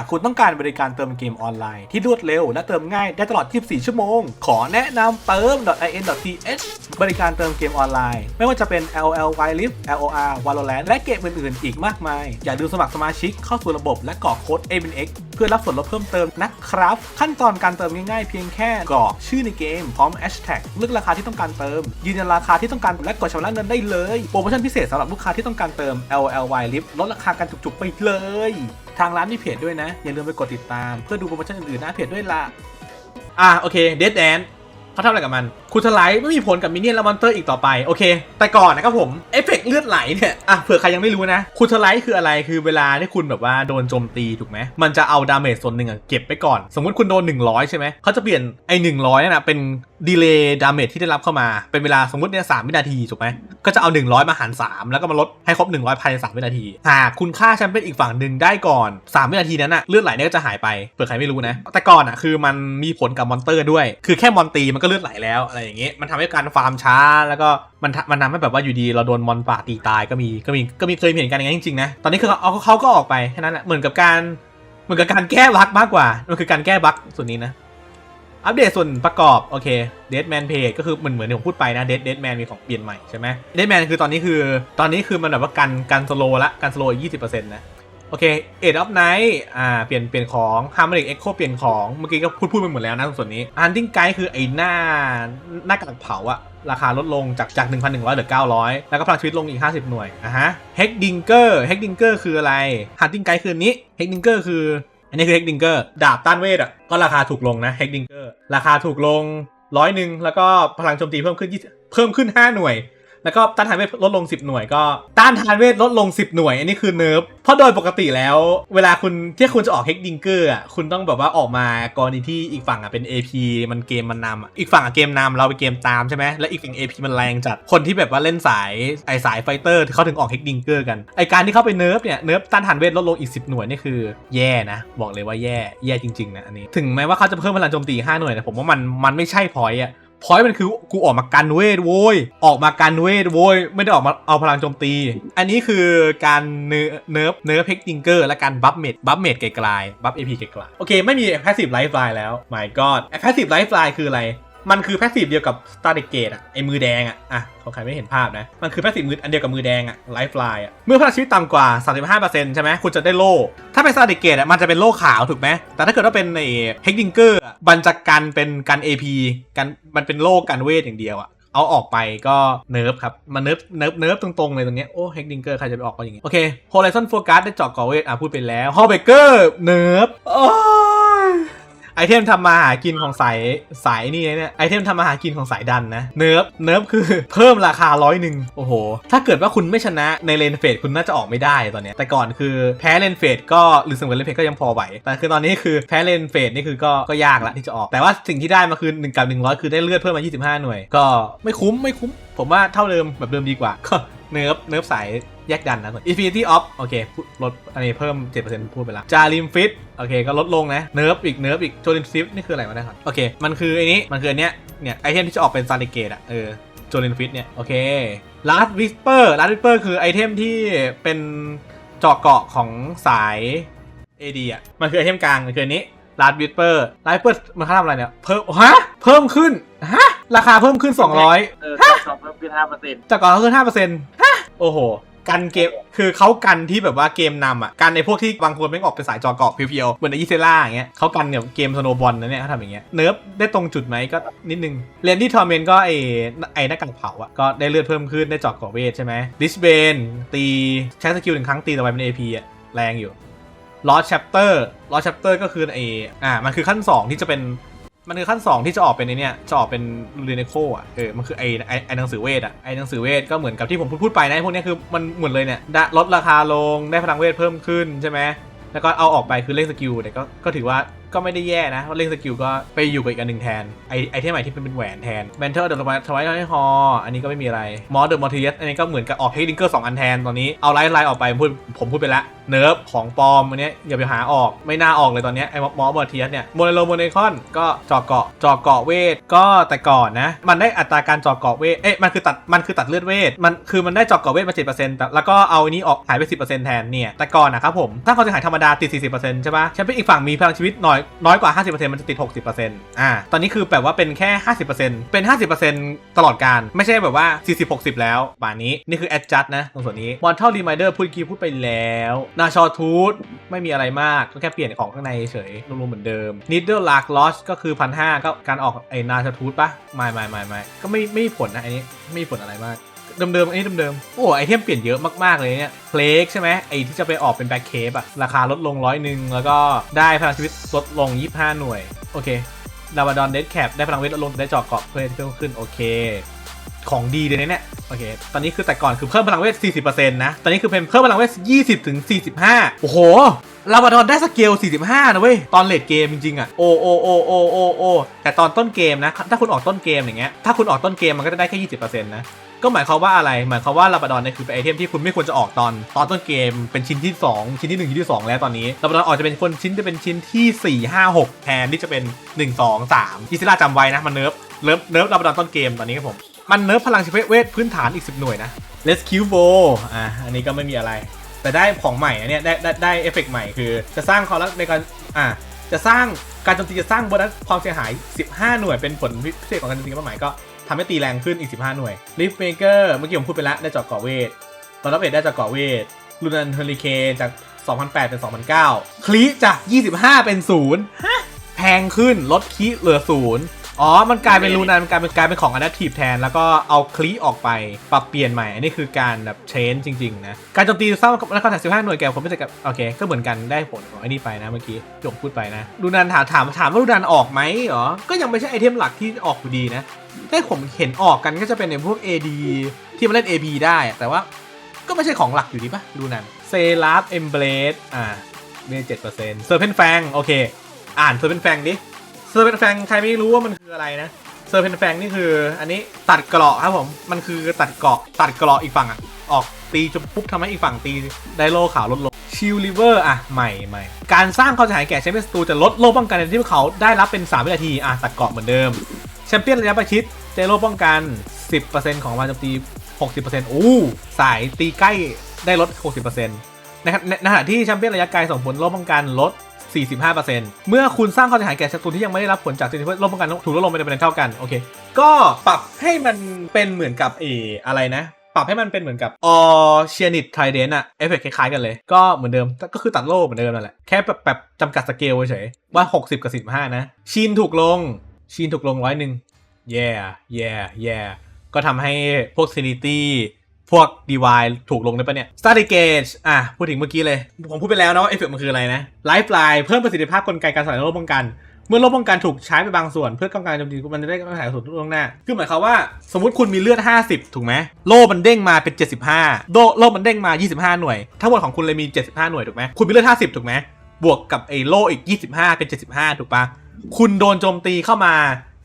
ากคุณต้องการบริการเติมเกมออนไลน์ที่รวดเร็วและเติมง่ายได้ตลอด 24 ชั่วโมง ขอแนะนำเติม .in.th บริการเติมเกมออนไลน์ ไม่ว่าจะเป็น LOL Wild LOR Valorant และเกมอื่นๆ อีกมากมาย อย่าลืมสมัครสมาชิกเข้าสู่ระบบและกรอกโค้ด a b n x เพื่อรับส่วนลดเพิ่มเติมนะครับ ขั้นตอนการเติมง่ายๆเพียงแค่กรอกชื่อในเกมพร้อม hashtag เลือกราคาที่ต้องการเติม ยืนยันราคาที่ต้องการและกดชำระเงินได้เลยโปรโมชั่นพิเศษสำหรับลูกค้าที่ต้องการเติม LOL Wild ลดราคากันจุกๆ ไปเลย ทางร้านมีเพจด้วยนะ อย่าลืมไปกดติดตามเพื่อดูโปรโมชั่นอื่นๆหน้าเพจด้วยล่ะ อะโอเคเดดแดน เขาทำอะไรกับมันคุณสไลด์ไม่มีผลกับมินเนี่ยนและมอนเตอร์อีกต่อไป โอเค แต่ก่อนนะครับผม เอฟเฟกต์เลือดไหลเนี่ยอะเผื่อใครยังไม่รู้นะคุณสไลด์คืออะไรคือเวลาที่คุณแบบว่าโดนโจมตีถูกไหมมันจะเอาดาเมจส่วนหนึ่งอะเก็บไปก่อน สมมติคุณโดน 100 ใช่ไหมเขาจะเปลี่ยนไอ้หนึ่งร้อยนั่นนะเป็นดีเลย์ดาเมจที่ได้รับเข้ามาเป็นเวลาสมมติเนี่ยสามวินาทีถูกไหมก็จะเอา 100 มาหาร 3 แล้วก็มาลดให้ครบ 100ภายใน3วินาทีหากคุณฆ่าแชมเปี้ยนอีกฝั่งหนึ่งได้ก่อน 3 วินาทีนั้นอะเลือดไหลเนี่ยก็จะหายไปเผื่อใครไม่รู้นะแต่ก่อนอะคือมันมีผลกับมอนเตอร์ด้วย คือแค่มอนตีมันก็เลือดไหลแล้วอะไรอย่างเงี้ยมันทำให้การฟาร์มช้า แล้วก็มันมันทำให้แบบว่าอยู่ดีเราโดนมอนป่าตีตายก็มีก็มีก็มีเคยเห็นกันอย่างนั้จริงๆนะตอนนี้คือเขาเขาก็ออกไปแค่นั้นแหละเหมือนกับการเหมือนกับการแก้บั๊กมากกว่ามันคือการแก้บั๊กส่วนนี้นะอัปเดตส่วนประกอบโอเค Dead Man Page ก็คือเหมือนเหมือนที่ผมพูดไปนะ Dead Dead Man มีของเปลี่ยนใหม่ใช่ไหม Dead Man คือตอนนี้คือตอนนี้คือมันแบบว่ากันกันสโลละกันสโลยี่สิบเปอร์เซ็นต์นะ โอเค Age of Night อ่า เปลี่ยน เปลี่ยนของ Harmonic Echo เปลี่ยนของ เมื่อกี้ก็พูดพูดไปหมดแล้วนะส่วนนี้ Hunting Guide คือไอ้หน้า หน้ากากเผาอะราคาลดลงจากจาก 1,100เหลือ 900 แล้วก็พลังชีวิตลงอีก 50 หน่วยอะฮะ Hexdinger Hexdinger คืออะไร Hunting Guide คือนนี้ Hexdinger คือ อันนี้คือ Hexdinger ดาบต้านเวทอะก็ราคาถูกลงนะ Hexdinger ราคาถูกลงร้อยหนึ่งแล้วก็พลังโจมตีเพิ่มขึ้น เพิ่มขึ้น 5 หน่วย แล้วก็ต้านทานเวทลดลง 10 หน่วยก็ต้านทานเวทลดลง 10 หน่วย อันนี้คือเนิร์ฟเพราะโดยปกติแล้ว เวลาคุณที่คุณจะออก Hexdinger อะคุณต้องแบบว่าออกมากรณีที่อีกฝั่งอะเป็น AP มันเกมมันนำอีกฝั่งอะเกมนำเราไปเกมตามใช่ไหมและอีกฝั่ง AP มันแรงจัดคนที่แบบว่าเล่นสายไอสายไฟเตอร์ที่เขาถึงออก Hexdinger กันไอการที่เข้าไปเนิร์ฟเนี่ยเนิร์ฟต้านทานเวทลดลงอีก 10 หน่วยนี่คือแย่นะ บอกเลยว่าแย่แย่จริงๆนะอันนี้ ถึงแม้ว่าเขาจะเพิ่มพลังโจมตี5หน่วยแต่ผมว่ามันมันไม่ใช่พอยต์อะ พอยต์มันคือกูออกมากันเวทโว้ยออกมากันเวทโว้ยไม่ได้ออกมาเอาพลังโจมตี อันนี้คือการเนิร์ฟเนิร์ฟเนิร์ฟเฮกติงเกอร์และการบัฟเมดบัฟเมดไกลๆบัฟเอพีไกลๆโอเคไม่มีแพสซีฟไลฟ์ไลน์แล้ว my god แพสซีฟไลฟ์ไลน์คืออะไร มันคือแพสซีฟเดียวกับ Star d e c a t e อะไอมือแดงอะอะของใครไม่เห็นภาพนะ มันคือแพสซีฟมืออันเดียวกับมือแดงอะไลฟ์ไลน์อะเมื่อพลังชีวิตต่ำกว่า 35%ใช่ไหมคุณจะได้โล่ ถ้าเป็น Star d e c a t e อะมันจะเป็นโล่ขาวถูกไหมแต่ถ้าเกิดว่าเป็นไอเฮกดิงเกอร์มันจะกันเป็นกัน AP กันมันเป็นโล่กันเวทอย่างเดียวอะเอาออกไปก็เนิร์ฟครับ มันเนิร์ฟเนิร์ฟเนิร์ฟตรงๆเลยตรงเนี้ยโอ้เฮกดิงเกอร์ใครจะไปออกก็อย่างงี้โอเคโฮไลซอนโฟกัสได้เจาะก่อเวทอะพูดไปแล้วฮอเบเกอร์เนิร์ฟโอ้ เทมทำมาหากินของสายสายนี่เนี่ยไอเทมทำมาหากินของสายดันนะเนิร์ฟเนิร์ฟคือเพิ่มราคาร้อยหนึ่งโอ้โห ถ้าเกิดว่าคุณไม่ชนะในเลนเฟดคุณน่าจะออกไม่ได้ตอนเนี้ยแต่ก่อนคือแพ้เลนเฟดก็หรือเสมอเลนเฟดก็ยังพอไหวแต่คือตอนนี้คือแพ้เลนเฟดนี่คือก็ก็ยากละที่จะออก แต่ว่าสิ่งที่ได้มาคือ1กับ100 คือได้เลือดเพิ่มมา 25 หน่วย ก็ไม่คุ้มไม่คุ้ม ผมว่าเท่าเดิมแบบเดิมดีกว่าก็เนิร์ฟเนิร์ฟสาย แยกดันนะส่วน Infinity Off โอเคพูดลดอันนี้เพิ่ม 7%พูดไปแล้วจาริมฟิตโอเคก็ลดลงนะเนิร์ฟอีกเนิร์ฟอีกโจลินฟิตนี่คืออะไรวะเนะครับโอเค มันคือไอ้นี้มันคืออันเนี้ยเนี่ยไอเทมที่จะออกเป็นซาริเกตอะเออโจลินฟิตเนี่ยโอเคลาสวิสเปอร์ลาสวิสเปอร์คือไอเทมที่เป็นเจาะเกาะของสาย AD อะ มันคือไอเทมกลางมันคืออันนี้ลาดวิสเปอร์ลาดวิสเปอร์มันค่าทำอะไรเนี่ย เพิ่มฮะเพิ่มขึ้นฮะราคาเพิ่มขึ้น 200เออสอบเพิ่มขึ้นห้าเปอร์เซ็นต์จากก่อนเขาคือ5%ฮะโอ้โห กันเกมคือเขากันที่แบบว่าเกมนำอะกันในพวกที่บางคนไม่ออกเป็นสายจอเกาะเพียวๆเหมือนไอยิเซล่าอย่างเงี้ยเขากันเนี่ยเกมสโนบอลนะเนี่ยเขาทำอย่างเงี้ยเนิร์ฟได้ตรงจุดไหมก็นิดนึงเรียนที่ทอร์เมนก็ไอไอหน้ากากเผาอะก็ได้เลือดเพิ่มขึ้นได้จอกเกาะเวทใช่ไหมดิสเบนตีใช้สกิลหนึ่งครั้งตีต่อไปเป็น AP อะแรงอยู่ลอสแชปเตอร์ลอสแชปเตอร์ก็คือไออ่ามันคือขั้น 2 ที่จะเป็น มันคือขั้น 2 ที่จะออกเป็นในเนี่ยจะออกเป็นเรเนโคอะเออมันคือไอไอไอหนังสือเวทอะไอหนังสือเวทก็เหมือนกับที่ผมพูดพูดไปนะพวกเนี้ยคือมันเหมือนเลยเนี่ยลดราคาลงได้พลังเวทเพิ่มขึ้นใช่ไหมแล้วก็เอาออกไปคือเล่นสกิลแต่ก็ก็ถือว่า ก็ไม่ได้แย่นะเล่งสกิลก็ไปอยู่กับอีกอันหนึ่งแทน ไอไอเทมใหม่ที่เป็นเป็นแหวนแทนแมนเทอร์เดอะทวายไลท์ฮออันนี้ก็ไม่มีอะไรมอสเดอะมอร์เทียสอันนี้ก็เหมือนกับออกเฮดดิงเกอร์สองอันแทนตอนนี้เอาไลท์ไลท์ออกไปผมพูดผมพูดไปแล้วเนิร์ฟของปลอมอันนี้อย่าไปหาออกไม่น่าออกเลยตอนนี้ไอมอสมอร์เทียสเนี่ยโมเนโลโมเนคอนก็จอเกาะจอเกาะเวทก็แต่ก่อนนะมันได้อัตราการจอเกาะเวทเอ๊ะมันคือตัดมันคือตัดเลือดเวทมันคือมันได้จอเกาะเวทมา10%แต่แล้วก็เอาอันนี้ออกหายไป10%แทนเนี่ยแต่ก่อนนะครับผมถ้าเขาจะหายธรรมดาติด40%ใช่ปะแชมเปี้ยนอีกฝั่งมีพลังชีวิตน้อยน้อยกว่า 50%มันจะติด 60%อ่าตอนนี้คือแบบว่าเป็นแค่ 50%เป็น 50%ตลอดการไม่ใช่แบบว่า 40-60 แล้วป่านนี้นี่คือ adjust นะตรงส่วนนี้มอนเทลรีมายเดอร์พูดกี้พูดไปแล้วนาชอทูธไม่มีอะไรมากก็แค่เปลี่ยนของข้างในเฉยรวมๆเหมือนเดิม Needle Lark Loss ก็คือพันห้าก็การออกไอ้นาชอทูธปะไม่ไม่ไม่ไม่ก็ไม่ไม่มีผลนะอันนี้ไม่มีผลอะไรมาก เดิมๆอันนี้เดิมๆโอ้ไอเทมเปลี่ยนเยอะมากๆเลยเนี่ยเพลกใช่ไหมไอที่จะไปออกเป็นแบ็คเคปอะราคาลดลงร้อยหนึ่งแล้วก็ได้พลังชีวิตลดลง 25 หน่วย โอเคดาวดอนเดดแคปได้พลังเวทลดลงได้จาะเกาะเพิ่มเพิ่มขึ้นโอเค ของดีเลยเนี่ยโอเค ตอนนี้คือแต่ก่อนคือเพิ่มพลังเวท 40%นะ ตอนนี้คือเป็นเพิ่มพลังเวท 20ถึง45 โอ้โห ลาบาดอนได้สเกล 45 นะเว้ย ตอนเลดเกมจริงๆอะโอโอโอโอโอโอแต่ตอนต้นเกมนะ ถ้าคุณออกต้นเกมอย่างเงี้ย ถ้าคุณออกต้นเกมมันก็จะได้แค่ 20%นะ ก็หมายความว่าอะไร หมายความว่าลาบาดอนเนี่ยคือเป็นไอเทมที่คุณไม่ควรจะออกตอนตอนต้นเกมเป็นชิ้นที่ 2 ชิ้นที่ 1 ชิ้นที่ 2 แล้วตอนนี้ลาบาดอนออกจะเป็นคนชิ้นจะเป็นชิ้นที่ 4 5 6 แทนที่จะเป็น 1 2 3อิสราจำไว้นะมันเนิร์ฟเนิร์ฟเนิร์ฟลาบาดอนต้นเกมตอนนี้ครับผมมันเนิร์ฟพลังชีวเวทพื้นฐานอีก 10 หน่วยนะ Rescue v o อะอันนี้ก็ไม่มีอะไร แต่ได้ของใหม่อันเนี้ยได้ได้ได้เอฟเฟกต์ใหม่คือ จะสร้างความรักในการอะจะสร้างการโจมตีจะสร้างโบนัสความเสียหาย 15 หน่วยเป็นผลพิเศษของการโจมตีเป้าหมายก็ ทำให้ตีแรงขึ้นอีก 15 หน่วย Rift Maker เมื่อกี้ผมพูดไปแล้ว ได้เจาะเกาะเวทตอนรับเวทได้เจาะเกาะเวทลูนันเฮอริเคนจาก 2008 เป็น 2009 คลีจาก 25 เป็น0ฮะแพงขึ้นลดคีเหลือ 0 อ๋อ มันกลายเป็นลูนันมันกลายเป็นกลายเป็นของ adaptive แทน แล้วก็เอาคลีออกไปปรับเปลี่ยนใหม่ อันนี้คือการแบบเชนจริง ๆ นะ การโจมตีสร้างและคอนแทค15หน่วยแก่ผมไม่ใช่กับโอเค ก็เหมือนกันได้ผลของไอ้นี่ไปนะเมื่อกี้ที่ผมพูดไปนะลูนันถามถามถามว่าลูนันออกไหมเหรอก็ยังไม่ใช่ไอเทมหลักที่ออกอยู่ดีนะ แต่ผมเห็นออกกันก็จะเป็นในพวก AD ที่มาเล่น AB ได้ แต่ว่าก็ไม่ใช่ของหลักอยู่ดีปะดูนั่นเซราฟเอมเบรดอ่าเเจ็ดเปอร์เซ็นต์เซอร์เพนแฟงโอเค อ่านเซอร์เพนแฟงดิเซอร์เพนแฟงใครไม่รู้ว่ามันคืออะไรนะเซอร์เพนแฟงนี่คือ อันนี้ตัดเกราะครับผม มันคือตัดเกราะตัดเกราะอีกฝั่งอะ ออกตีจนปุ๊บทำให้อีกฝั่งตีไดโลขาวลดลงชิลลิเวอร์อะ ใหม่ใหม่การสร้างความเสียหายแก่แชมเปี้ยนสตูจะลดโล่ป้องกันในที่พวกเขาได้รับเป็น 3 วินาที อะตัดเกราะเหมือนเดิม แชมเปี้ยนระยะประชิดเจโร่ป้องกัน 10%ของวันโจมตี 60%โอ้สายตีใกล้ได้ลด 60%นะครับในขณะที่แชมเปี้ยนระยะไกลส่งผลโล่ป้องกันลด 45%เมื่อคุณสร้างความเสียหายแก่ศัตรูที่ยังไม่ได้รับผลจากสิ่งที่โล่ป้องกันถูกลดลงเป็นเป็นเท่ากันโอเค ก็ปรับให้มันเป็นเหมือนกับเอออะไรนะ ปรับให้มันเป็นเหมือนกับออเชียนิตไทเดนอะเอฟเฟกคล้ายๆกันเลย ก็เหมือนเดิมก็คือตัดโล่เหมือนเดิมนั่นแหละแค่แบบจำกัดสเกลเฉยๆว่า 60 กับ45นะชีนถูกลง ชีนถูกลงร้อยหนึ่ง yeah yeah yeah ก็ทำให้พวก sanity พวก DY ถูกลงได้ปะเนี่ย Static Gauge อะ พูดถึงเมื่อกี้เลย ผมพูดไปแล้วนะว่าเอฟเฟกมันคืออะไรนะ Lifeline เพิ่มประสิทธิภาพกลไกการสลายโล่ป้องกัน เมื่อโล่ป้องกันถูกใช้ไปบางส่วน เพื่อป้องกันโจมตีมันจะได้ไม่หายสูญล่วงหน้า คือหมายความว่า สมมติคุณมีเลือด 50 ถูกไหมโล่มันเด้งมาเป็น 75 โล่โล่มันเด้งมา 25 หน่วย ทั้งหมดของคุณเลยมี 75 หน่วยถูกไหมคุณมีเลือด 50 ถูกไหมบวกกับไอ้โลอีก 25 เป็น 75 ถูกปะ คุณโดนโจมตีเข้ามา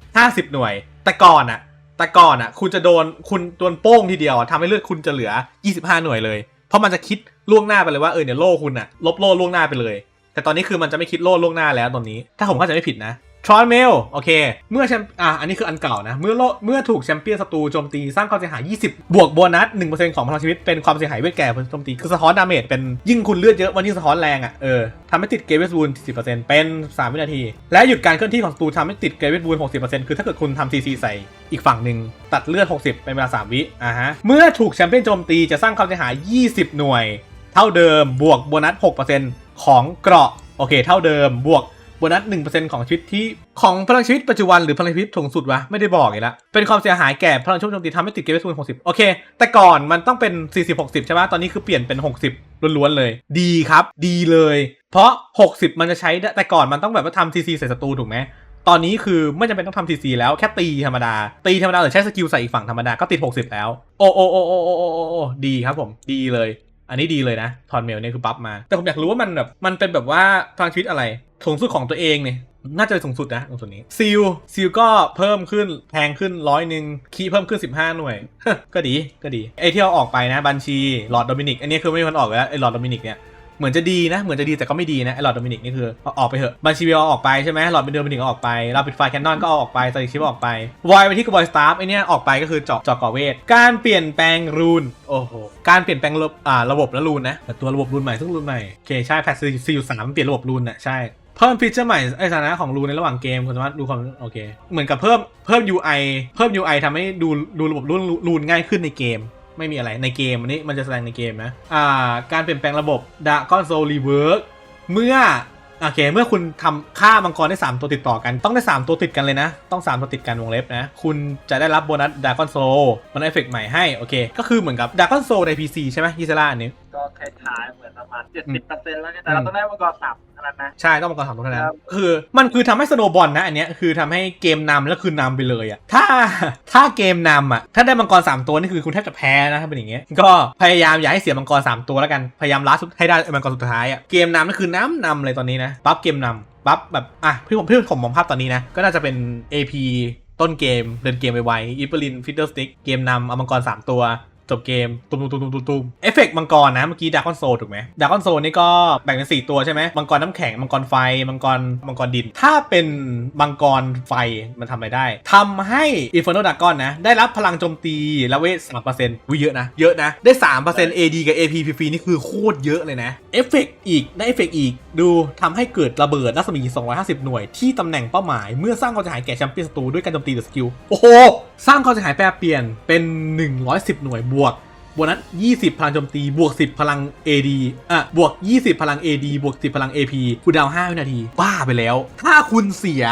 50หน่วย แต่ก่อนอะแต่ก่อนอะคุณจะโดนคุณโดนโป้งทีเดียวอะทำให้เลือดคุณจะเหลือ25หน่วยเลย เพราะมันจะคิดล่วงหน้าไปเลยว่าเออเนี่ยโล่คุณอะลบโล่ล่วงหน้าไปเลย แต่ตอนนี้คือมันจะไม่คิดโล่ล่วงหน้าแล้วตอนนี้ ถ้าผมเข้าใจไม่ผิดนะ ทรอนเมลโอเค เมื่อแชมอะอันนี้คืออันเก่านะ เมื่อโลเมื่อถูกแชมเปี้ยนศัตรูโจมตีสร้างความเสียหาย 20 บวกโบนัส 1%ของพลังชีวิตเป็นความเสียหายเวทแก่โจมตี คือสะท้อนดาเมจเป็นยิ่งคุณเลือดเยอะมันยิ่งสะท้อนแรงอะเออทำให้ติดเกรเวสบูน10%เป็น 3 วินาที และหยุดการเคลื่อนที่ของศัตรูทำให้ติดเกรเวสบูน60%คือถ้าเกิดคุณทำซีซีใส่อีกฝั่งหนึ่งตัดเลือด 60 เป็นเวลา 3 วิอ่าฮะเมื่อถูกแชมเปี้ยนโจมตีจะสร้างความเสียหาย 20 หน่วย เท่าเดิมบวกโบนัส 6%ของเกราะโอเค เท่าเดิมบวก โบนัส1%ของชีวิตที่ของพลังชีวิตปัจจุบันหรือพลังชีวิตสูงสุดวะไม่ได้บอกอีกแล้วเป็นความเสียหายแก่พลังชีวิตโจมตีทำให้ติดเกมสูง60โอเค แต่ก่อนมันต้องเป็น40 60ใช่ไหมตอนนี้คือเปลี่ยนเป็น60ล้วนๆเลย ดีครับ ดีเลย เพราะ60มันจะใช้แต่ก่อนมันต้องแบบว่าทำ CC ใส่ศัตรูถูกไหมตอนนี้คือไม่จำเป็นต้องทำ CC แล้วแค่ตีธรรมดา ตีธรรมดาหรือใช้สกิลใส่อีกฝั่งธรรมดาก็ติด 60 แล้ว โอ้โอ้โอ้โอ้โอ้โอ้โอ้ดีครับผมดีเลย อันนี้ดีเลยนะทอนเมลเนี่ยคือปั๊บมา แต่ผมอยากรู้ว่ามันแบบมันเป็นแบบว่าพลังชีวิตอะไรสูงสุดของตัวเองเนี่ยน่าจะเป็นสูงสุดนะตรงส่วนนี้ซิลซิลก็เพิ่มขึ้นแพงขึ้นร้อยหนึ่งคีเพิ่มขึ้น 15 หน่วย ก็ดีก็ดีไอที่เราออกไปนะบัญชีหลอดโดมินิกอันนี้คือไม่มีคนออกแล้วไอหลอดโดมินิกเนี่ย เหมือนจะดีนะ เหมือนจะดีแต่ก็ไม่ดีนะไอหลอดโดมินิกนี่คือเอาออกไปเถอะบัญชีวลเอาออกไปใช่ไหมหลอดเป็นโดมินิกเอาออกไปเราปิดไฟแคนนอนก็เอาออกไปสติชิปออกไปวอยไปที่กบอยสตาร์ไอเนี้ยออกไปก็คือเจาะเจาะก่อเวทการเปลี่ยนแปลงรูนโอ้โหการเปลี่ยนแปลงระบบอ่าระบบและรูนนะแต่ตัวระบบรูนใหม่ซึ่งรูนใหม่โอเคใช่แพทซีอยู่สามเปลี่ยนระบบรูนน่ะใช่เพิ่มฟีเจอร์ใหม่ไอสถานะของรูนในระหว่างเกมคุณสามารถดูความโอเค เหมือนกับเพิ่มเพิ่ม UI เพิ่ม UI ทำให้ดูดูระบบรูนรูนง่ายขึ้นในเกม ไม่มีอะไรในเกมอันนี้มันจะแสดงในเกมนะอ่าการเปลี่ยนแปลงระบบ d a ก o n Soul Rework เมื่อโอเคเมื่อคุณทำฆ่ามังกรได้ 3 ตัวติดต่อกัน ต้องได้ 3 ตัวติดกันเลยนะ ต้อง 3 ตัวติดกันวงเล็บนะ คุณจะได้รับโบนัส d a ก o n Soul มันเอฟเฟกต์ใหม่ให้ โอเค ก็คือเหมือนกับ d a ก o n Soul ใน PC ใช่ไหมยิซาร่าอันนี้ ก็คล้ายๆเหมือนประมาณเจ็ดสิบเปอร์เซ็นต์แล้วเนี่ยแต่เราต้องได้มังกรสับเท่านั้นนะ ใช่ ต้องมังกรสามตัวเท่านั้ครันบคือมันคือทำให้สโนบอลนะอันเนี้ยคือทำให้เกมนำแล้วคือนำไปเลยอะถ้าถ้าเกมนำอะถ้าได้มังกรสามตัวนี่คือคุณแทบจะแพ้นะถ้าเป็นอย่างเงี้ย ก็พยายามอย่าให้เสียมังกรสามตัวแล้วกัน พยายามลัดสุดให้ได้มังกรสุดท้ายอะเกมนำนั่นคือน้ำนำเลยตอนนี้นะ ปั๊บเกมนำปั๊บแบบอะพี่ผมพี่ผมมองภาพตอนนี้นะ ก็น่าจะเป็น AP ต้นเกมเดินเกมไวๆอีเปอร์ลินฟิตเตอร์สติ๊กเกมนำเอามังกรสามตัว จบเกมตุ้มตุ้มตุ้มตุ้มตุ้มเอฟเฟกต์มังกรนะเมื่อกี้ดากอนโซถูกไหมดากอนโซนี่ก็แบ่งเป็น4ตัวใช่ไหมมังกรน้ำแข็งมังกรไฟมังกรมังกรดิน ถ้าเป็นมังกรไฟมันทำอะไรได้ทำให้อินฟ r ร์โนดากอนนะ ได้รับพลังโจมตีและเวทสามเปอร์เซ็นต์วิเยอะนะ เยอะนะ ได้สามเปอร์เซ็นต์ AD กับ AP ฟรีนี่คือโคตรเยอะเลยนะเอฟเฟกต์อีกได้เอฟเฟกต์อีกดูทำให้เกิดระเบิดรัศมี 250 หน่วยที่ตำแหน่งเป้าหมายเมื่อสร้างความเสียหายแก่แชมเปี้ยนศัตรูด้วยการโจมตีหรือสกิลโอ้โหสร้างความเสียหายแปรเปลี่ยนเป็น 110 หน่วยบวกบวกนั้น20 พลังโจมตี บวก 10 พลัง AD อะ บวก 20 พลัง AD บวก 10 พลัง AP คูลดาว 5 วินาที บ้าไปแล้ว ถ้าคุณเสีย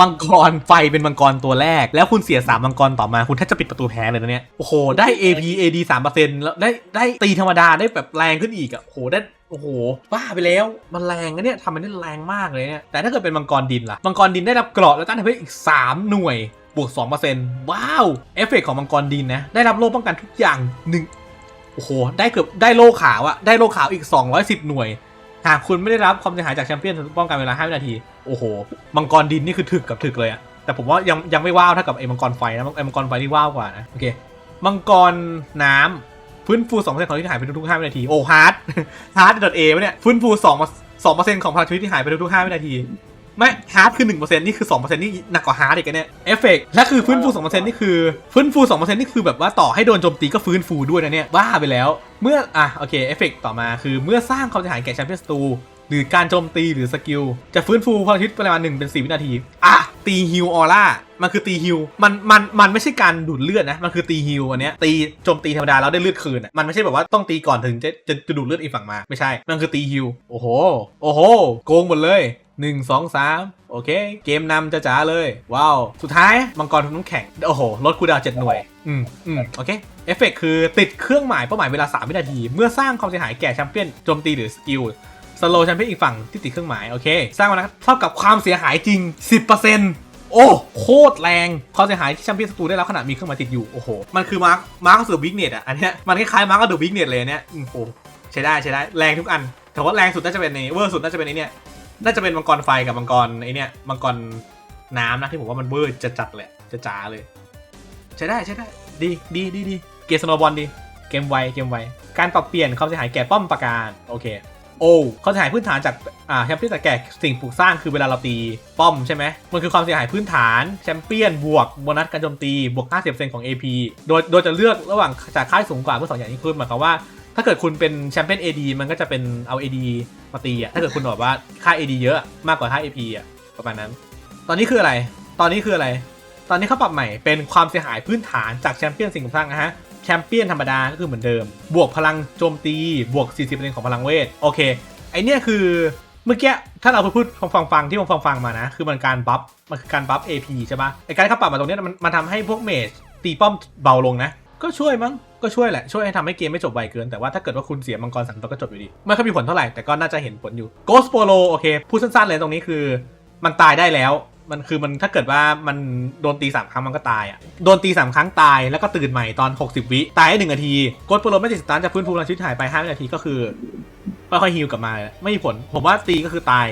มังกรไฟเป็นมังกรตัวแรก แล้วคุณเสีย 3 มังกรต่อมา คุณแทบจะปิดประตูแพ้เลยนะเนี่ย โอ้โห ได้ AP AD 3%แล้วได้ได้ตีธรรมดาได้แบบแรงขึ้นอีกอะโอ้โหได้โอ้โหบ้าไปแล้ว มันแรงนะเนี่ยทำมันได้แรงมากเลยเนี่ยแต่ถ้าเกิดเป็นมังกรดินล่ะ มังกรดินได้รับเกราะแล้วต้านทำให้อีก 3 หน่วย บวก 2%ว้าวเอฟเฟกต์ของมังกรดินนะ ได้รับโล่ป้องกันทุกอย่างหนึ่งโอ้โห ได้เกือบได้โล่ขาวอะได้โล่ขาวอีก 210 หน่วย หากคุณไม่ได้รับความเสียหายจากแชมเปี้ยนป้องกันเวลา 5 วินาที โอ้โห มังกรดินนี่คือถึกกับถึกเลยอะแต่ผมว่ายังยังไม่ว้าวเท่ากับไอ้มังกรไฟนะไอ้มังกรไฟนี่ว้าวกว่านะโอเคมังกรน้ำฟื้นฟู2%ของที่หายไปทุกๆ5วินาทีโอ้ฮาร์ดฮาร์ดดอทเอวะเนี่ยฟื้นฟู2 2%ของพลังชีวิตที่หายไปทุกๆ5วินาที ไม่ฮาร์ดคือ1%นี่คือ2%นี่หนักกว่าฮาร์ดอีกอะเนี่ยเอฟเฟกและคือฟื้นฟู2%นี่คือฟื้นฟู2%นี่คือแบบว่าต่อให้โดนโจมตีก็ฟื้นฟูด้วยนะเนี่ยบ้าไปแล้ว เมื่ออะโอเคเอฟเฟกต่อมาคือเมื่อสร้างความเสียหายแก่แชมเปี้ยนสตูหรือการโจมตีหรือสกิลจะฟื้นฟูพลังชีวิตประมาณหนึ่งเป็น4วินาทีอะตีฮิลออร่ามันคือตีฮิลมันมันมันไม่ใช่การดูดเลือดนะ มันคือตีฮิลอันเนี้ยตีโจมตีธรรมดาแล้วได้เลือดคืนอะมันไม่ใช่แบบว่าต้องตีก่อนถึงจะจะจะดูดเลือดอีกฝั่งมาไม่ใช่ มันคือตีฮิลโอ้โห โอ้โห โกงหมดเลย 1 2 3 โอเค เกมนำจะจ๋าเลย ว้าว สุดท้ายมังกรทุนน้ำแข็ง โอ้โห ลดคูลดาวน์7หน่วย อืมอืมโอเค เอฟเฟกคือติดเครื่องหมายเป้าหมายเวลา 3 วินาที เมื่อสร้างความเสียหายแก่แชมเปี้ยนโจมตีหรือสกิลสโลแชมเปี้ยนอีกฝั่งที่ติดเครื่องหมาย โอเค สร้างมาแล้วเท่ากับความเสียหายจริง 10%โอ้โคตรแรงความเสียหายที่แชมเปี้ยนศัตรูได้รับขนาดมีเครื่องหมายติดอยู่ โอ้โห มันคือมาร์คมาร์คเสือวิกเนตอะ อันเนี้ยมันคล้ายๆมาร์คเดอะวิกเนตเลยอันเนี้ยอืมโอ้ใช้ได้ใช้ได้แรงทุกอัน แต่ว่าแรงสุดน่าจะเป็นในเวอร์สุดน่าจะเป็นไอเนี้ย น่าจะเป็นมังกรไฟกับมังกรไอเนี้ยมังกรน้ำนะที่ผมว่ามันเวอร์จะจัดๆเลยจะจ๋าเลย ใช้ได้ใช้ได้ดีดีดีดีเกมสโนบอลดีเกมไวเกมไวการปรับเปลี่ยนความเสียหายแก่ป้อมปราการโอเคโอ้ความเสียหายพื้นฐานจากอ่าแชมเปี้ยนแต่แก่สิ่งปลูกสร้างคือเวลาเราตีป้อมใช่ไหมมันคือความเสียหายพื้นฐานแชมเปี้ยนบวกโบนัสการโจมตีบวก 50%ของ AP โดยโดยจะเลือกระหว่างจากค่ายสูงกว่าเมื่อสองอย่างนี้คือหมายความว่า ถ้าเกิดคุณเป็นแชมเปี้ยน AD มันก็จะเป็นเอา AD มาตีอะ ถ้าเกิดคุณบอกว่าค่า AD เยอะมากกว่าค่า AP อะประมาณนั้น ตอนนี้คืออะไร ตอนนี้คืออะไร ตอนนี้เขาปรับใหม่เป็นความเสียหายพื้นฐานจากแชมเปี้ยนสิ่งปลูกสร้างนะฮะ แชมเปี้ยนธรรมดาก็คือเหมือนเดิม บวกพลังโจมตี บวก 40%ของพลังเวท โอเค ไอเนี้ยคือเมื่อกี้ถ้าเราพูดฟังฟังๆที่ผมฟังฟังๆมานะ คือมันการบัฟ มันคือการบัฟ AP ใช่ปะไอการที่เขาปรับมาตรงเนี้ยมันมันทำให้พวกเมจตีป้อมเบาลงนะ ก็ช่วยมั้งก็ช่วยแหละ ช่วยให้ทำให้เกมไม่จบไวเกิน แต่ว่าถ้าเกิดว่าคุณเสียมังกรสันตัวก็จบอยู่ดี ไม่ค่อยมีผลเท่าไหร่ แต่ก็น่าจะเห็นผลอยู่ Ghost Polo โอเค พูดสั้นๆเลยตรงนี้คือ มันตายได้แล้ว มันคือมันถ้าเกิดว่ามันโดนตีสามครั้งมันก็ตายอะ โดนตีสามครั้งตายแล้วก็ตื่นใหม่ตอน 60 วิ ตายได้หนึ่งนาที โกดโปรโลไม่ติดสตาร์จะฟื้นฟูพลังชีวิตหายไป5วินาทีก็คือไม่ค่อยฮิลกลับมา ไม่มีผล ผมว่าตีก็คือตาย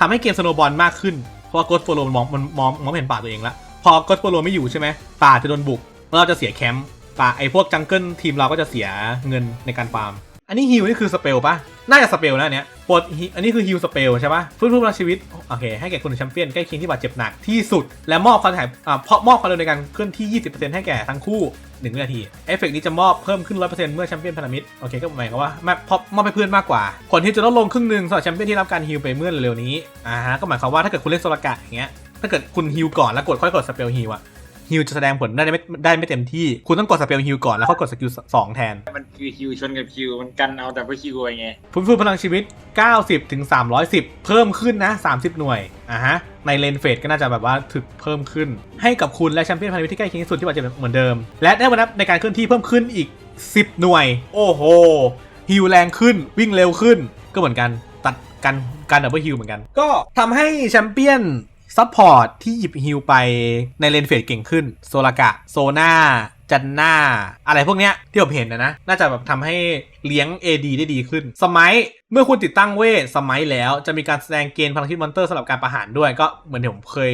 ทำให้เกมสโนบอลมากขึ้น เพราะว่ากดโปรโลมองมันมองมองเห็นป่าตัวเองละ พอกดโปรโลไม่อยู่ใช่ไหมป่าจะโดนบุกเราจะเสียแคมป์ ป่าไอพวกจังเกิลทีมเราก็จะเสียเงินในการฟาร์ม อันนี้ฮิลนี่คือสเปลปะน่าจะสเปลนะเนี้ยปลดอันนี้คือฮิลสเปลใช่ปะฟื้นฟูพลังชีวิต โอเค ให้แก่คนแชมเปี้ยนใกล้เคียงที่บาดเจ็บหนักที่สุด และมอบความถ่ายอ่าเพราะมอบความเร็วในการเคลื่อนที่ 20%ให้แก่ทั้งคู่1วินาที เอฟเฟกต์นี้จะมอบเพิ่มขึ้น 100%เมื่อแชมเปี้ยนพันธมิตรโอเค ก็หมายความว่ามปพอมอบให้เพื่อนมากกว่า ผลที่จะลดลงครึ่งหนึ่งสำหรับแชมเปี้ยนที่รับการฮิลไปเมื่อเร็วๆนี้ อ่าฮะ ก็หมายความว่าถ้าเกิดคุณเล่นโซลกะอย่างเงี้ย ถ้าเกิดคุณฮิลก่อนแล้วกดค่อยกดสเปลฮิลอะ ฮิลจะแสดงผลได้ไม่ได้ไม่เต็มที่ คุณต้องกดสเปลฮิลก่อนแล้วค่อยกดสกิลสองแทน มันคือคิวชนกับคิวมันกันเอาแต่เพื่อคิวไงฟื้นฟูพลังชีวิต 90ถึง310 เพิ่มขึ้นนะ 30 หน่วยอะฮะในเลนเฟสก็น่าจะแบบว่าถึกเพิ่มขึ้น ให้กับคุณและแชมเปี้ยนพันธมิตรที่ใกล้เคียงที่สุดที่บาดเจ็บเหมือนเดิม และได้วันนับในการเคลื่อนที่เพิ่มขึ้นอีก 10 หน่วย โอ้โหฮิลแรงขึ้นวิ่งเร็วขึ้น ก็เหมือนกันตัดกันการดับเบิลฮิลเหมือนกัน ก็ทำให้แชมเปี้ยน ซัพพอร์ตที่หยิบฮิลไปในเลนเฟสเก่งขึ้น โซลากะ โซนาจันนาอะไรพวกเนี้ยที่ผมเห็นนะนะ น่าจะแบบทำให้เลี้ยง AD ได้ดีขึ้น สมัยเมื่อคุณติดตั้งเวทสมัยแล้วจะมีการแสดงเกณฑ์พลังชีวิตมอนเตอร์สำหรับการประหารด้วยก็เหมือนที่ผมเคย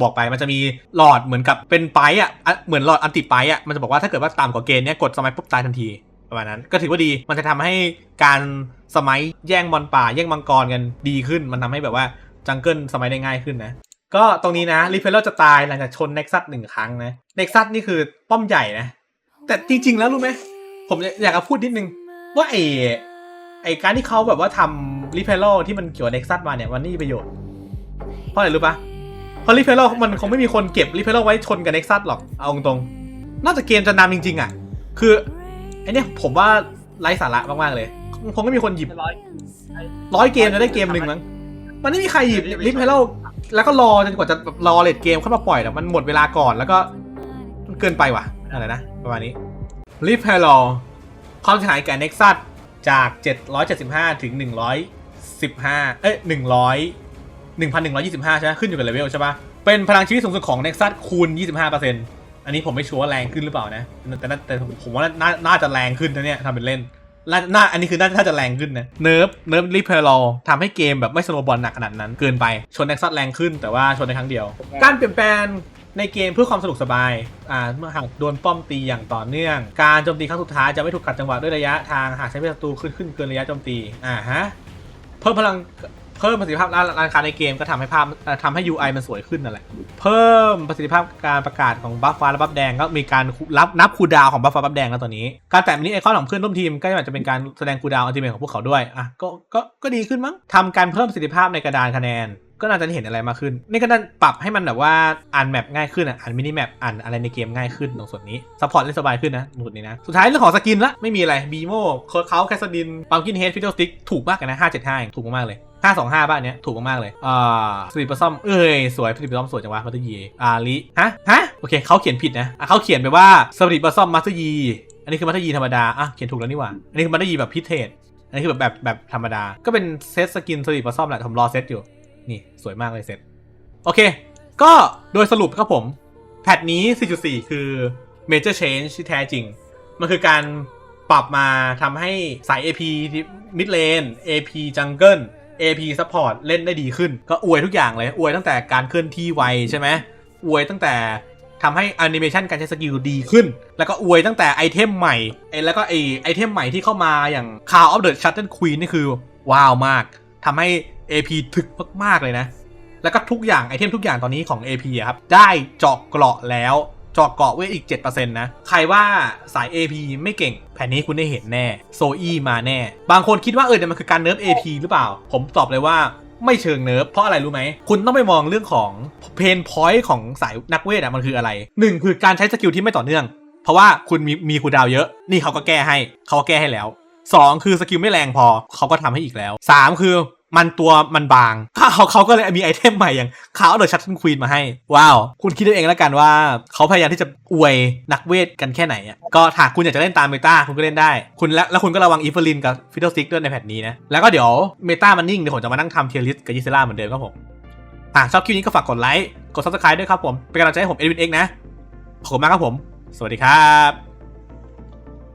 บอกไปมันจะมีหลอดเหมือนกับเป็นไปอะอะเหมือนหลอดอันติไปอะมันจะบอกว่าถ้าเกิดว่าต่ำกว่าเกณฑ์เนี้ยกดสมัยปุ๊บตายทันทีประมาณนั้นก็ถือว่าดีมันจะทำให้การสมัยแย่งบอลป่า แย่งมังกรกันดีขึ้น มันทำให้แบบว่าจังเกิลสมัยได้ง่ายขึ้นนะ ก็ตรงนี้นะรีเพลเลอร์จะตายหลังจากชนเน็กซัสหนึ่งครั้งนะเน็กซัสนี่คือป้อมใหญ่นะ แต่จริง ๆ แล้วรู้ไหมผมอยากจะพูดนิดนึง ว่าไอ้ไอ้การที่เขาแบบว่าทำรีเพลเลอร์ที่มันเกี่ยวกับเน็กซัสมาเนี่ยมันนี่มีประโยชน์ เพราะอะไรรู้ปะเพราะรีเพลเลอร์มันคงไม่มีคนเก็บรีเพลเลอร์ไว้ชนกับเน็กซัสหรอกเอาตรงๆนอกจากเกมจะนำจริง ๆ อะ คือไอเนี้ยผมว่าไร้สาระมากๆเลยคงไม่มีคนหยิบร้อยร้อยเกมจะได้เกมหนึ่งมั้งมันไม่มีใครหยิบลิฟต์ให้เรา แล้วก็รอจนกว่าจะรอเลดเกมเข้ามาปล่อยแต่มันหมดเวลาก่อนแล้วก็มันเกินไปว่ะอะไรนะประมาณนี้ลิฟต์ให้อความเสียหายแก่เน็กซัสจาก 775 ถึง 115 เอ้ย100 1,125 ใช่ไหมขึ้นอยู่กับเลเวลใช่ปะเป็นพลังชีวิตสูงสุดของ Nexus คูณ 25%อันนี้ผมไม่ชัวร์ว่าแรงขึ้นหรือเปล่านะ แต่แต่ผมว่าน่าน่าจะแรงขึ้นนะเนี่ยทำเป็นเล่น น่าน่าอันนี้คือน่าน่าจะแรงขึ้นนะเนิร์ฟเนิร์ฟรีเพลทำให้เกมแบบไม่สโนว์บอลหนักขนาดนั้นเกินไปชน Nexus แรงขึ้นแต่ว่าชนในครั้งเดียว การเปลี่ยนแปลงในเกมเพื่อความสะดวกสบาย อ่า เมื่อหากโดนป้อมตีอย่างต่อเนื่อง การโจมตีครั้งสุดท้ายจะไม่ถูกขัดจังหวะด้วยระยะทางหากใช้เป็นศัตรูขึ้นขึ้นเกินระยะโจมตี อ่าฮะ เพิ่มพลัง เพิ่มประสิทธิภาพร้านร้านค้าในเกมก็ทำให้ภาพเอ่อทำให้ UI มันสวยขึ้นนั่นแหละ เพิ่มประสิทธิภาพการประกาศของบัฟฟ้าและบัฟแดงก็มีการรับนับคูดาวของบัฟฟ้าบัฟแดงแล้วตอนนี้ การแตะมินิไอคอนของเพื่อนร่วมทีมก็อาจจะเป็นการแสดงคูดาวน์อัลติเมทของพวกเขาด้วยอะก็ก็ก็ดีขึ้นมั้งทำการเพิ่มประสิทธิภาพในกระดานคะแนน ก็น่าจะเห็นอะไรมากขึ้น นี่ก็นั่นปรับให้มันแบบว่าอ่านแมปง่ายขึ้นอะอ่านมินิแมปอ่านอะไรในเกมง่ายขึ้นตรงส่วนนี้ซัพพอร์ตเล่นสบายขึ้นนะตรงส่วนนี้นะสุดท้ายเรื่องของสกินละไม่มีอะไรบีโมโค้ดเขาแคสดินปัมกินเฮดฟิตเตสติกถูกมากเลยนะ575เองถูกมากเลย525บ้านเนี้ยถูกมากๆเลยอ่าสปีปซ่อมเอ้ยสวยสปีปซ่อมสวยจังวะมาสเตอร์ยีอาลิฮะฮะโอเคเขาเขียนผิดนะะเขาเขียนไปว่าสปีปซ่อมมาสเตอร์ยีอันนี้คือมาสเตอร์ยีธรรมดาอะเขียนถูกแล้วนี่หว่าอันนี้คือมาสเตอร์ยีแบบพิเศษอันนี้คือแบบแบบแบบธรรมดา ก็เป็นเซตสกินสปีปซ่อมแหละผมรอเซตอยู่ นี่สวยมากเลยเซตโอเค ก็โดยสรุปครับผม แพทนี้ 4.4 คือ major change ที่แท้จริง มันคือการปรับมาทำให้สาย AP mid lane AP jungle AP support เล่นได้ดีขึ้น ก็อวยทุกอย่างเลย อวยตั้งแต่การเคลื่อนที่ไวใช่ไหมอวยตั้งแต่ทำให้แอนิเมชันการใช้สกิลดีขึ้น แล้วก็อวยตั้งแต่ไอเทมใหม่ไอแล้วก็ไอไอเทมใหม่ที่เข้ามาอย่าง Call of the Shuttle Queen นี่คือ ว้าวมากทำให้ AP ถึกมากๆเลยนะ แล้วก็ทุกอย่างไอเทมทุกอย่างตอนนี้ของ AP อะครับ ได้เจาะเกราะแล้วเจาะเกราะเวทอีก 7%นะ ใครว่าสาย AP ไม่เก่ง แผ่นนี้คุณได้เห็นแน่ โซอี้มาแน่ บางคนคิดว่าเออเนี่ยมันคือการเนิร์ฟ AP หรือเปล่า ผมตอบเลยว่าไม่เชิงเนิร์ฟเพราะอะไรรู้ไหม คุณต้องไปมองเรื่องของเพนพอยต์ของสายนักเวทอะมันคืออะไรหนึ่งคือการใช้สกิลที่ไม่ต่อเนื่อง เพราะว่าคุณมีมีคูดาวเยอะ นี่เขาก็แก้ให้ เขาก็แก้ให้แล้วสองคือสกิลไม่แรงพอ เขาก็ทำให้อีกแล้วสามคือ มันตัวมันบางเขาเขาก็เลยมีไอเทมใหม่อย่างขาวเดอะชัตเทิลควีนมาให้ ว้าว คุณคิดเอาเองแล้วกันว่า เขาพยายามที่จะอวยนักเวทกันแค่ไหนอะก็ถ้าคุณอยากจะเล่นตามเมตาคุณก็เล่นได้ คุณและแล้วคุณก็ระวังอีฟอร์ลินกับฟิโตซิกด้วยในแพทนี้นะ แล้วก็เดี๋ยวเมตามันนิ่งเดี๋ยวผมจะมานั่งทำเทียริสกับยิเซล่าเหมือนเดิมครับผมอะชอบคลิปนี้ก็ฝากกดไลค์กด subscribe ด้วยครับผมเป็นกำลังใจให้ผมเอ็ดวินเองนะขอบคุณมากครับผม สวัสดีครับ